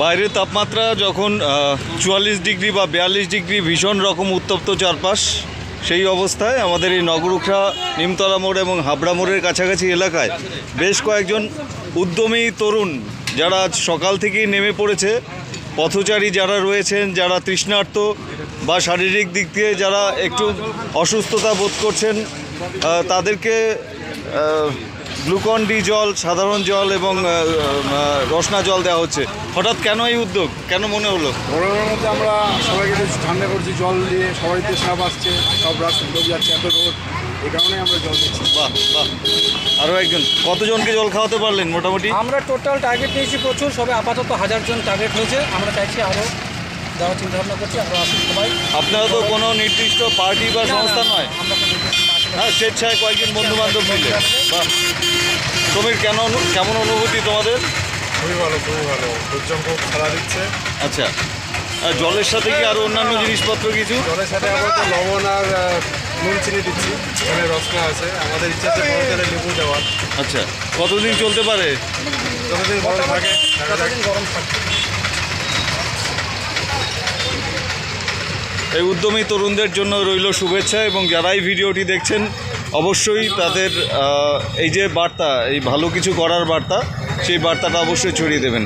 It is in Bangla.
বাইরের তাপমাত্রা যখন চুয়াল্লিশ ডিগ্রি বা বিয়াল্লিশ ডিগ্রি ভীষণ রকম উত্তপ্ত চারপাশ, সেই অবস্থায় আমাদের এই নগরুখরা নিমতলা মোড় এবং হাবড়া মোড়ের কাছাকাছি এলাকায় বেশ কয়েকজন উদ্যমী তরুণ যারা আজ সকাল থেকেই নেমে পড়েছে। পথচারী যারা রয়েছেন, যারা তৃষ্ণার্ত বা শারীরিক দিক দিয়ে যারা একটু অসুস্থতা বোধ করছেন তাদেরকে গ্লুকন ডি জল সাধারণ জল এবং রসনা জল দেওয়া হচ্ছে। হঠাৎ কেন এই উদ্যোগ? কেন মনে হলো? গরমের মধ্যে আমরা সবাইকে ঠান্ডা করছি জল দিয়ে সবাই তো সাপ আসছে সব রাস্তা লোক যাচ্ছে এত রোদ এই কারণে আমরা জল দিচ্ছি। বাহ বাহ। আরও একজন কতজনকে জল খাওয়াতে পারলেন মোটামুটি? আমরা টোটাল টার্গেট নিয়েছি প্রচুর সবে আপাতত হাজার জন টার্গেট হয়েছে। আমরা চাইছি আরও দেওয়ার চিন্তা ভাবনা করছি আরও আসুন সবাই। আপনারা তো কোনো নির্দিষ্ট পার্টি বা সংস্থা নয়। হ্যাঁ স্বেচ্ছায় কয়েকজন বন্ধু বান্ধব মিলে। বাহ। সমীর কেন কেমন অনুভূতি তোমাদের? খুবই ভালো খুবই ভালো। সূর্যম খুব খেলা দিচ্ছে। আচ্ছা। আর জলের সাথে কি আরও অন্যান্য জিনিসপত্র কিছু? জলের সাথে আমরা তো লবণ আর নুন চিনি দিচ্ছি। এখানে রসনা আছে। আমাদের ইচ্ছা আছে বড়দের লেবু দেওয়ার। আচ্ছা। কতদিন চলতে পারে? যতদিন গরম থাকে গরম থাকবে এই উদ্যমী তরুণদের জন্য রইল শুভেচ্ছা এবং যারা এই ভিডিওটি দেখছেন অবশ্যই তাদের এই যে বার্তা এই ভালো কিছু করার বার্তা সেই বার্তাটা অবশ্যই ছড়িয়ে দেবেন